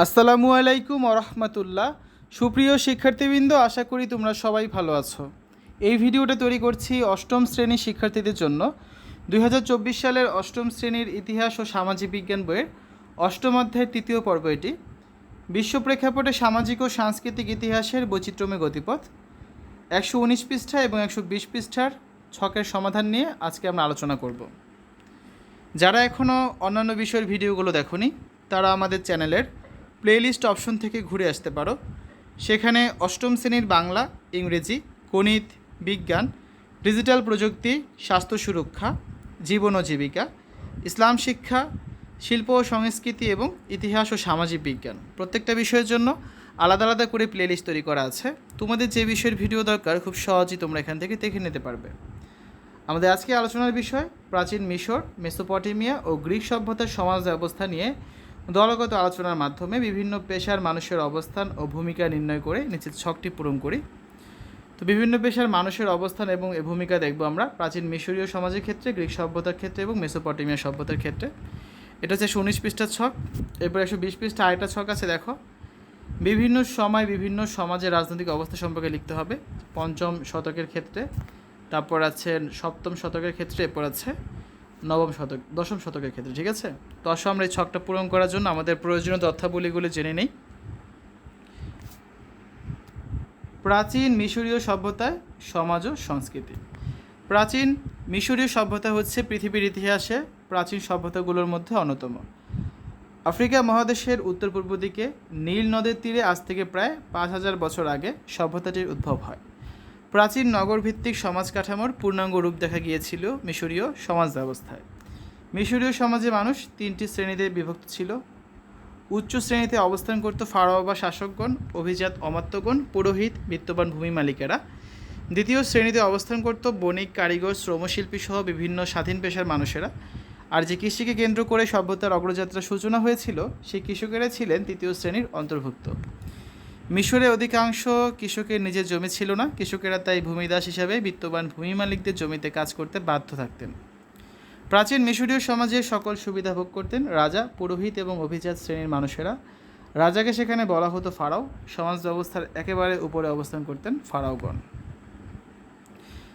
আসসালামু আলাইকুম আরহামতুল্লাহ সুপ্রিয় শিক্ষার্থীবৃন্দ, আশা করি তোমরা সবাই ভালো আছো। এই ভিডিওটা তৈরি করছি অষ্টম শ্রেণির শিক্ষার্থীদের জন্য। দু হাজার চব্বিশ সালের অষ্টম শ্রেণির ইতিহাস ও সামাজিক বিজ্ঞান বইয়ের অষ্টম অধ্যায়ের তৃতীয় পর্ব এটি। বিশ্ব প্রেক্ষাপটে সামাজিক ও সাংস্কৃতিক ইতিহাসের বৈচিত্র্যময় গতিপথ, একশো উনিশ পৃষ্ঠা এবং একশো বিশ পৃষ্ঠার ছকের সমাধান নিয়ে আজকে আমরা আলোচনা করব। যারা এখনও অন্যান্য বিষয়ের ভিডিওগুলো দেখোনি, তারা আমাদের চ্যানেলের প্লেলিস্ট অপশন থেকে ঘুরে আসতে পারো। সেখানে অষ্টম শ্রেণির বাংলা, ইংরেজি, গণিত, বিজ্ঞান ডিজিটাল প্রযুক্তি, স্বাস্থ্য সুরক্ষা, জীবন ও জীবিকা, ইসলাম শিক্ষা, শিল্প ও সংস্কৃতি এবং ইতিহাস ও সামাজিক বিজ্ঞান। প্রত্যেকটা বিষয়ের জন্য আলাদা আলাদা করে প্লেলিস্ট তৈরি করা আছে। তোমাদের যে বিষয়ের ভিডিও দরকার, খুব সহজেই তোমরা এখান থেকে দেখে নিতে পারবে। আমাদের আজকে আলোচনার বিষয়, প্রাচীন মিশর, মেসোপটেমিয়া ও গ্রিক সভ্যতার সমাজ ব্যবস্থা নিয়ে দলগত আলোচনার মাধ্যমে বিভিন্ন পেশার মানুষের অবস্থান ও ভূমিকা নির্ণয় করে নিচের ছকটি পূরণ করি। তো বিভিন্ন পেশার মানুষের অবস্থান এবং এ ভূমিকা দেখব আমরা। প্রাচীন মিশরীয় সমাজের ক্ষেত্রে, গ্রিক সভ্যতার ক্ষেত্রে এবং মেসোপটেমিয়া সভ্যতার ক্ষেত্রে। এটা হচ্ছে উনিশ পৃষ্ঠার ছক। এরপর একশো বিশ পৃষ্ঠা আরেকটা ছক আছে, দেখো। বিভিন্ন সময় বিভিন্ন সমাজের রাজনৈতিক অবস্থা সম্পর্কে লিখতে হবে। পঞ্চম শতকের ক্ষেত্রে, তারপর আছে সপ্তম শতকের ক্ষেত্রে, এরপর আছে নবম শতক, দশম শতকের ক্ষেত্রে, ঠিক আছে? তো আসো আমরা এই ছকটা পূরণ করার জন্য আমাদের প্রয়োজনীয় তথ্যাবলীগুলি জেনে নেই। প্রাচীন মিশরীয় সভ্যতায় সমাজ ও সংস্কৃতি। প্রাচীন মিশরীয় সভ্যতা হচ্ছে পৃথিবীর ইতিহাসে প্রাচীন সভ্যতাগুলোর মধ্যে অন্যতম। আফ্রিকা মহাদেশের উত্তর পূর্ব দিকে নীল নদের তীরে আজ থেকে প্রায় পাঁচ হাজার বছর আগে সভ্যতাটির উদ্ভব হয়। প্রাচীন নগরভিত্তিক সমাজ কাঠামোর পূর্ণাঙ্গ রূপ দেখা গিয়েছিল মিশরীয় সমাজ ব্যবস্থায়। মিশরীয় সমাজে মানুষ তিনটি শ্রেণীতে বিভক্ত ছিল। উচ্চ শ্রেণীতে অবস্থান করত ফারাও বা শাসকগণ, অভিজাত অমাত্যগণ, পুরোহিত, বিত্তবান ভূমি মালিকেরা। দ্বিতীয় শ্রেণীতে অবস্থান করত বণিক, কারিগর শ্রমশিল্পী সহ বিভিন্ন স্বাধীন পেশার মানুষেরা। আর যে কৃষিকে কেন্দ্র করে সভ্যতার অগ্রযাত্রার সূচনা হয়েছিল, সেই কৃষকেরা ছিলেন তৃতীয় শ্রেণির অন্তর্ভুক্ত। মিশরে অধিকাংশ কৃষকের নিজের জমি ছিল না। কৃষকেরা তাই ভূমিদাস হিসাবে বিত্তবান ভূমি মালিকদের জমিতে কাজ করতে বাধ্য থাকতেন। প্রাচীন মিশরীয় সমাজে সকল সুবিধা ভোগ করতেন রাজা, পুরোহিত এবং অভিজাত শ্রেণির মানুষেরা। রাজাকে সেখানে বলা হতো ফারাও। সমাজ ব্যবস্থার একেবারে উপরে অবস্থান করতেন ফারাওগণ।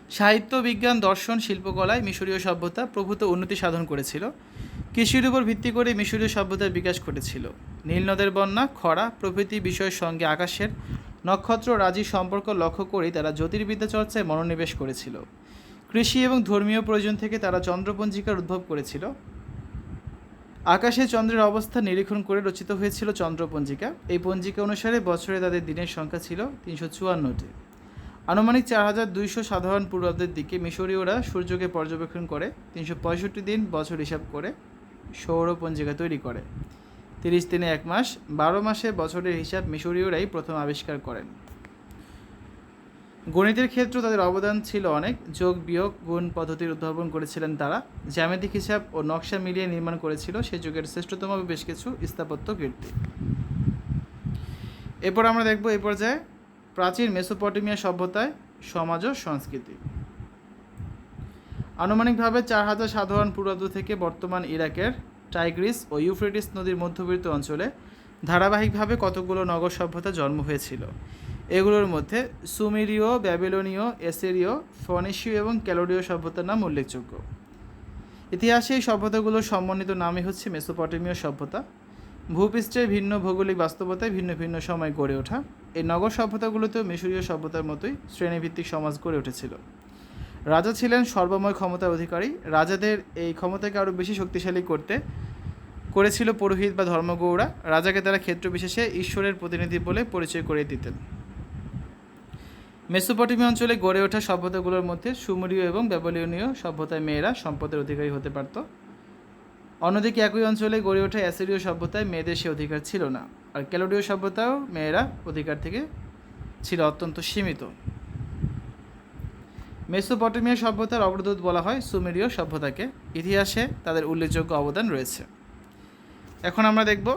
সাহিত্য, বিজ্ঞান, দর্শন, শিল্পকলায় মিশরীয় সভ্যতা প্রভূত উন্নতি সাধন করেছিল। কৃষির উপর ভিত্তি করে মিশরীয় সভ্যতার বিকাশ ঘটেছিল। নীল নদের বন্যা, খরা প্রভৃতি বিষয়ের সঙ্গে আকাশের নক্ষত্র রাজি সম্পর্ক লক্ষ্য করেই তারা জ্যোতির্বিদ্যা চর্চায় মনোনিবেশ করেছিল। কৃষি এবং ধর্মীয় প্রয়োজন থেকে তারা চন্দ্রপঞ্জিকার উদ্ভব করেছিল। আকাশে চন্দ্রের অবস্থা নিরীক্ষণ করে রচিত হয়েছিল চন্দ্রপঞ্জিকা। এই পঞ্জিকা অনুসারে বছরে তাদের দিনের সংখ্যা ছিল তিনশো চুয়ান্নটি। আনুমানিক চার হাজার দুইশো সাধারণ পূর্বাব্দের দিকে মিশরীয়রা সূর্যকে পর্যবেক্ষণ করে, তিনশো পঁয়ষট্টি দিন বছর হিসাব করে সৌর পঞ্জিকা তৈরি করে। তিরিশ দিনে এক মাস, বারো মাসে বছরের হিসাব মিশরীয়রাই প্রথম আবিষ্কার করেন। গণিতের ক্ষেত্রে তাদের অবদান ছিল অনেক। যোগ, বিয়োগ, গুণ পদ্ধতির উদ্ভাবন করেছিলেন তারা। জ্যামিতিক হিসাব ও নকশা মিলিয়ে নির্মাণ করেছিল সে যুগের শ্রেষ্ঠতম বেশ কিছু স্থাপত্য কীর্তি। এরপর আমরা দেখব এই পর্যায়ে প্রাচীন মেসোপটেমিয়া সভ্যতায় সমাজ ও সংস্কৃতি। আনুমানিকভাবে চার হাজার সাধারণ পূর্বাব্দ থেকে বর্তমান ইরাকের টাইগ্রিস ও ইউফ্রেটিস নদীর মধ্যবর্তী অঞ্চলে ধারাবাহিকভাবে কতগুলো নগর সভ্যতা জন্ম হয়েছিল। এগুলোর মধ্যে সুমেরীয়, ব্যাবিলনীয়, এসেরীয়, ফনিশীয় এবং ক্যালোডীয় সভ্যতার নাম উল্লেখযোগ্য। ইতিহাসে এই সভ্যতাগুলোর সম্মানিত নামই হচ্ছে মেসোপটেমীয় সভ্যতা। ভূপৃষ্ঠের ভিন্ন ভৌগোলিক বাস্তবতায় ভিন্ন ভিন্ন সময় গড়ে ওঠা। এই নগর সভ্যতাগুলোতেও মিশরীয় সভ্যতার মতোই শ্রেণীভিত্তিক সমাজ গড়ে উঠেছিল। রাজা ছিলেন সর্বময় ক্ষমতার অধিকারী। রাজাদের এই ক্ষমতাকে আরও বেশি শক্তিশালী করতে করেছিল পুরোহিত বা ধর্মগৌড়া। রাজাকে তারা ক্ষেত্র বিশেষে ঈশ্বরের প্রতিনিধি বলে পরিচয় করে দিতেন। মেসোপটেমি অঞ্চলে গড়ে ওঠা সভ্যতাগুলোর মধ্যে সুমরীয় এবং ব্যাবলীয় সভ্যতায় মেয়েরা সম্পদের অধিকারী হতে পারত। অন্যদিকে একই অঞ্চলে গড়ে ওঠা অ্যাসিরীয় সভ্যতায় মেয়েদের সে অধিকার ছিল না। আর ক্যালোডীয় সভ্যতাও মেয়েরা অধিকার থেকে ছিল অত্যন্ত সীমিত। মেসোপটেমিয়া সভ্যতার অগ্রদূত বলা হয় সুমেরীয় সভ্যতাকে। ইতিহাসে তাদের উল্লেখযোগ্য অবদান রয়েছে। এখন আমরা দেখব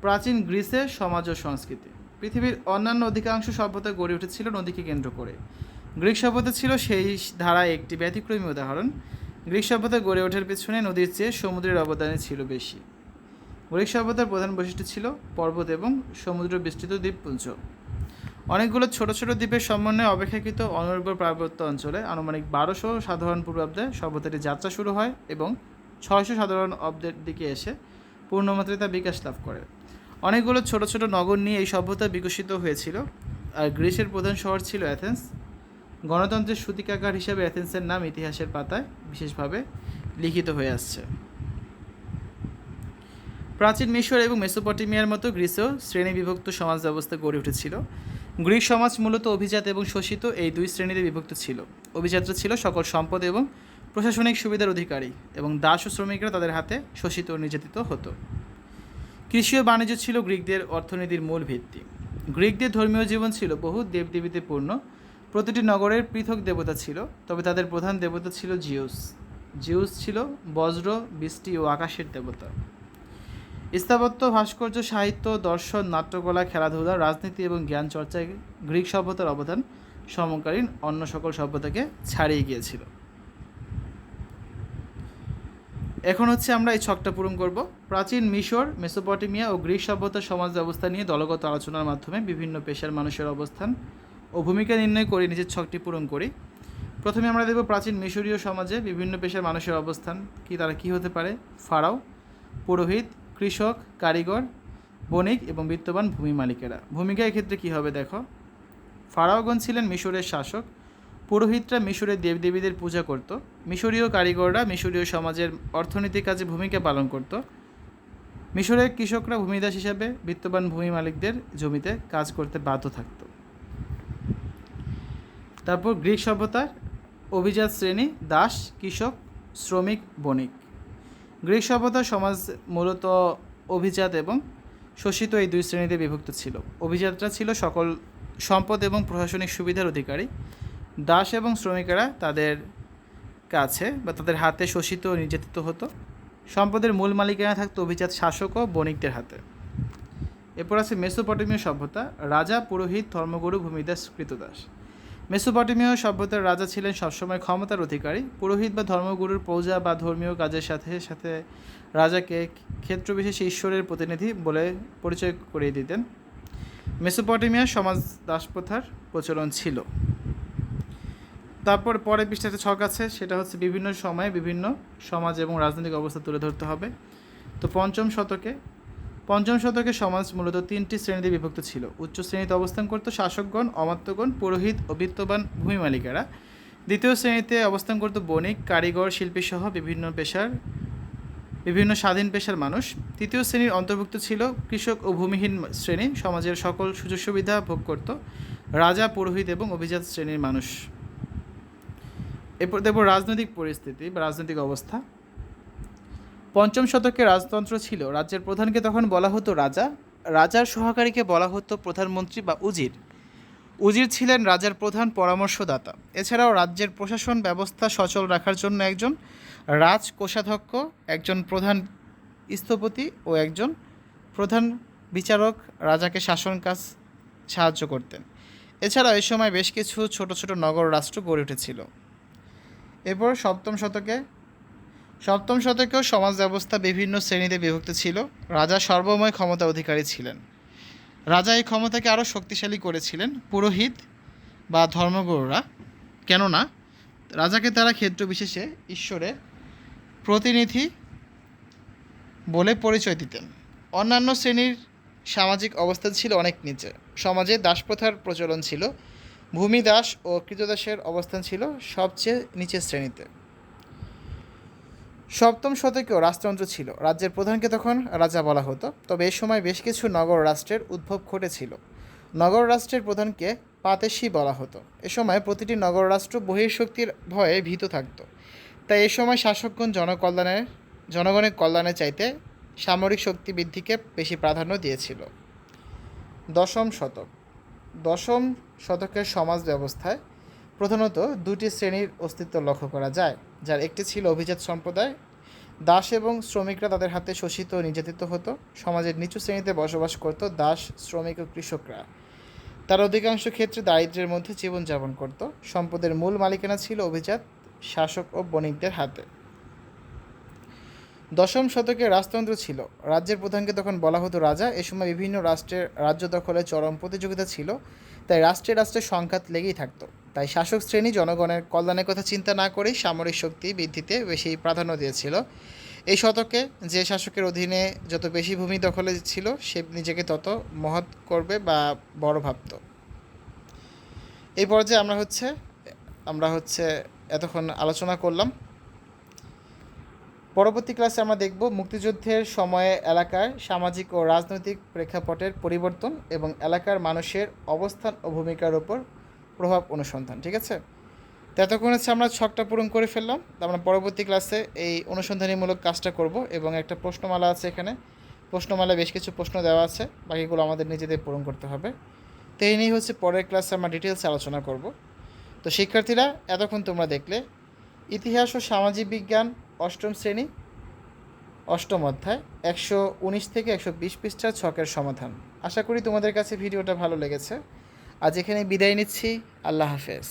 প্রাচীন গ্রিসের সমাজ ও সংস্কৃতি। পৃথিবীর অন্যান্য অধিকাংশ সভ্যতা গড়ে উঠেছিল নদীকে কেন্দ্র করে। গ্রিক সভ্যতা ছিল সেই ধারায় একটি ব্যতিক্রমী উদাহরণ। গ্রিক সভ্যতা গড়ে ওঠার পেছনে নদীর চেয়ে সমুদ্রের অবদানে ছিল বেশি। গ্রিক সভ্যতার প্রধান বৈশিষ্ট্য ছিল পর্বত এবং সমুদ্র বিস্তৃত দ্বীপপুঞ্জ। অনেকগুলো ছোট ছোট দ্বীপের সমন্বয়ে অপেক্ষাকৃত অনুর্বর পার্বত্য অঞ্চলে আনুমানিক বারোশো সাধারণ পূর্বাব্দে সভ্যতাটি যাত্রা শুরু হয় এবং ছয়শো সাধারণ অব্দের দিকে এসে পূর্ণমাত্রায় তা বিকাশ লাভ করে। অনেকগুলো ছোট ছোট নগর নিয়ে এই সভ্যতা বিকশিত হয়েছিল। আর গ্রিসের প্রধান শহর ছিল অ্যাথেন্স। গণতন্ত্রের সূতিকাগার হিসেবে অ্যাথেন্সের নাম ইতিহাসের পাতায় বিশেষভাবে লিখিত হয়ে আসছে। প্রাচীন মিশর এবং মেসোপটেমিয়ার মতো গ্রিসেও শ্রেণীবিভক্ত সমাজ ব্যবস্থা গড়ে উঠেছিল। গ্রিক সমাজ মূলত অভিজাত এবং শোষিত এই দুই শ্রেণীতে বিভক্ত ছিল। অভিজাতরা ছিল সকল সম্পদ এবং প্রশাসনিক সুবিধার অধিকারী এবং দাস ও শ্রমিকরা তাদের হাতে শোষিত ও নির্যাতিত হতো। কৃষি ও বাণিজ্য ছিল গ্রিকদের অর্থনীতির মূল ভিত্তি। গ্রিকদের ধর্মীয় জীবন ছিল বহু দেবদেবীতে পূর্ণ প্রতিটি নগরের পৃথক দেবতা ছিল, তবে তাদের প্রধান দেবতা ছিল জিউস। জিউস ছিল বজ্র, বৃষ্টি ও আকাশের দেবতা। স্থাপত্য, ভাস্কর্য, সাহিত্য, দর্শন, নাট্যকলা, খেলাধুলা, রাজনীতি এবং জ্ঞান চর্চায় গ্রিক সভ্যতার অবদান সমকালীন অন্য সকল সভ্যতাকে ছাড়িয়ে গিয়েছিল। এখন হচ্ছে আমরা এই ছকটা পূরণ করব। প্রাচীন মিশর, মেসোপটেমিয়া ও গ্রিক সভ্যতার সমাজ ব্যবস্থা নিয়ে দলগত আলোচনার মাধ্যমে বিভিন্ন পেশার মানুষের অবস্থান ও ভূমিকা নির্ণয় করে নিজের ছকটি পূরণ করি। প্রথমে আমরা দেখব প্রাচীন মিশরীয় সমাজে বিভিন্ন পেশার মানুষের অবস্থান, কি তারা কি হতে পারে? ফারাও, পুরোহিত কৃষক, কারিগর, বণিক এবং বিত্তবান ভূমি মালিকেরা। ভূমিকা এক্ষেত্রে কী হবে দেখো? ফারাওগণ ছিলেন মিশরের শাসক, পুরোহিতরা মিশরের দেবদেবীদের পূজা করত, মিশরীয় কারিগররা মিশরীয় সমাজের অর্থনৈতিক কাজে ভূমিকা পালন করত। মিশরের কৃষকরা ভূমিদাস হিসাবে বিত্তবান ভূমি মালিকদের জমিতে কাজ করতে বাধ্য থাকত। তারপর গ্রিক সভ্যতার অভিজাত শ্রেণি দাস, কৃষক, শ্রমিক, বণিক। গ্রিক সভ্যতা সমাজ মূলত অভিজাত এবং শোষিত এই দুই শ্রেণীতে বিভক্ত ছিল। অভিজাতরা ছিল সকল সম্পদ এবং প্রশাসনিক সুবিধার অধিকারী। দাস এবং শ্রমিকেরা তাদের কাছে বা তাদের হাতে শোষিত নির্যাতিত হতো। সম্পদের মূল মালিকানা থাকতো অভিজাত শাসক ও বণিকদের হাতে। এরপর আছে মেসোপটেমীয় সভ্যতা। রাজা, পুরোহিত, ধর্মগুরু ভূমিদাস, কৃতদাস। মেসোপটেমীয় সভ্যতার রাজা ছিলেন সবসময় ক্ষমতার অধিকারী। পুরোহিত বা ধর্মগুরুর পূজা বা ধর্মীয় কাজের সাথে সাথে রাজাকে ক্ষেত্রবিশেষে ঈশ্বরের প্রতিনিধি বলে পরিচয় করিয়ে দিতেন। মেসোপটেমিয়ার সমাজ দাসপ্রথার প্রচলন ছিল। তারপর পরের পৃষ্ঠাতে ছক আছে, সেটা হচ্ছে বিভিন্ন সময়ে বিভিন্ন সমাজ এবং রাজনৈতিক অবস্থা তুলে ধরতে হবে। তো পঞ্চম শতকে পঞ্চম শতকে সমাজ মূলত তিনটি শ্রেণীতে বিভক্ত ছিল। উচ্চ শ্রেণীতে অবস্থান করত শাসকগণ, অমাত্যগণ, পুরোহিত ও বিত্তবান ভূমি মালিকেরা। দ্বিতীয় শ্রেণীতে অবস্থান করত বণিক, কারিগর শিল্পী সহ বিভিন্ন পেশার, বিভিন্ন স্বাধীন পেশার মানুষ। তৃতীয় শ্রেণির অন্তর্ভুক্ত ছিল কৃষক ও ভূমিহীন শ্রেণি। সমাজের সকল সুযোগ সুবিধা ভোগ করত রাজা, পুরোহিত এবং অভিজাত শ্রেণির মানুষ। এরপর দেখব রাজনৈতিক পরিস্থিতি বা রাজনৈতিক অবস্থা। পঞ্চম শতকে রাজতন্ত্র ছিল। রাজ্যের প্রধানকে তখন বলা হতো রাজা। রাজার সহকারীকে বলা হতো প্রধানমন্ত্রী বা উজির। উজির ছিলেন রাজার প্রধান পরামর্শদাতা। এছাড়াও রাজ্যের প্রশাসন ব্যবস্থা সচল রাখার জন্য একজন রাজ কোষাধ্যক্ষ একজন প্রধান স্থপতি ও একজন প্রধান বিচারক রাজাকে শাসন কাজ সাহায্য করতেন। এছাড়াও এ সময় বেশ কিছু ছোট ছোট নগর রাষ্ট্র গড়ে উঠেছিল। এরপর সপ্তম শতকে সপ্তম শতকেও সমাজ ব্যবস্থা বিভিন্ন শ্রেণীতে বিভক্ত ছিল। রাজা সর্বময় ক্ষমতা অধিকারী ছিলেন। রাজা এই ক্ষমতাকে আরও শক্তিশালী করেছিলেন পুরোহিত বা ধর্মগুরুরা। কেননা, রাজাকে তারা ক্ষেত্র বিশেষে ঈশ্বরের প্রতিনিধি বলে পরিচয় দিতেন। অন্যান্য শ্রেণির সামাজিক অবস্থা ছিল অনেক নিচে। সমাজে দাসপ্রথার প্রচলন ছিল, ভূমি দাস ও কৃতদাসের অবস্থান ছিল সবচেয়ে নিচের শ্রেণীতে। সপ্তম শতকেও রাজতন্ত্র ছিল। রাজ্যের প্রধানকে তখন রাজা বলা হতো, তবে এ সময় বেশ কিছু নগর রাষ্ট্রের উদ্ভব ঘটেছিল। নগর রাষ্ট্রের প্রধানকে পাতেশি বলা হতো। এ সময় প্রতিটি নগর রাষ্ট্র বহির্শক্তির ভয়ে ভীত থাকত। তাই এ সময় শাসকগণ জনকল্যাণের জনগণের কল্যাণের চাইতে সামরিক শক্তি বৃদ্ধিকে বেশি প্রাধান্য দিয়েছিল। দশম শতক। দশম শতকের সমাজ ব্যবস্থায় প্রধানত দুটি শ্রেণির অস্তিত্ব লক্ষ্য করা যায়, যার একটি ছিল অভিজাত সম্প্রদায়। দাস এবং শ্রমিকরা তাদের হাতে শোষিত ও নির্যাতিত হতো। সমাজের নিচু শ্রেণীতে বসবাস করত দাস, শ্রমিক ও কৃষকরা। তারা অধিকাংশ ক্ষেত্রে দারিদ্র্যের মধ্যে জীবনযাপন করত। সম্পদের মূল মালিকানা ছিল অভিজাত, শাসক ও বণিকদের হাতে। দশম শতকে রাজতন্ত্র ছিল। রাজ্যের প্রধানকে তখন বলা হতো রাজা। এ সময় বিভিন্ন রাষ্ট্রের রাজ্য দখলে চরম প্রতিযোগিতা ছিল। তাই রাষ্ট্রে রাষ্ট্রে সংঘাত লেগেই থাকতো। তাই শাসক শ্রেণি জনগণের কল্যাণের কথা চিন্তা না করেই সামরিক শক্তি বৃদ্ধিতে বেশি প্রাধান্য দিয়েছিল। এই শতকে যে শাসকের অধীনে যত বেশি ভূমি দখলে ছিল, সে নিজেকে তত মহৎ করবে বা বড় ভাবতো। এই পর্যায়ে আমরা হচ্ছে আমরা হচ্ছে এতক্ষণ আলোচনা করলাম। পরবর্তী ক্লাসে আমরা দেখব মুক্তিযুদ্ধের সময়ে এলাকার সামাজিক ও রাজনৈতিক প্রেক্ষাপটের পরিবর্তন এবং এলাকার মানুষের অবস্থান ও ভূমিকার উপর প্রভাব অনুসন্ধান, ঠিক আছে? তো এতক্ষণ হচ্ছে আমরা ছকটা পূরণ করে ফেললাম। আমরা পরবর্তী ক্লাসে এই অনুসন্ধানীমূলক কাজটা করব এবং একটা প্রশ্নমালা আছে এখানে। প্রশ্নমালায় বেশ কিছু প্রশ্ন দেওয়া আছে। বাকিগুলো আমাদের নিজেদের পূরণ করতে হবে। তো এই নিয়ে হচ্ছে পরের ক্লাসে আমরা ডিটেলসে আলোচনা করব। তো শিক্ষার্থীরা, এতক্ষণ তোমরা দেখলে, ইতিহাস ও সামাজিক বিজ্ঞান অষ্টম শ্রেণি, অষ্টম অধ্যায়, একশো উনিশ থেকে একশো বিশ পৃষ্ঠার ছকের সমাধান। আশা করি তোমাদের কাছে ভিডিওটা ভালো লেগেছে। আজ এখানে বিদায় নিচ্ছি। আল্লাহ হাফেজ।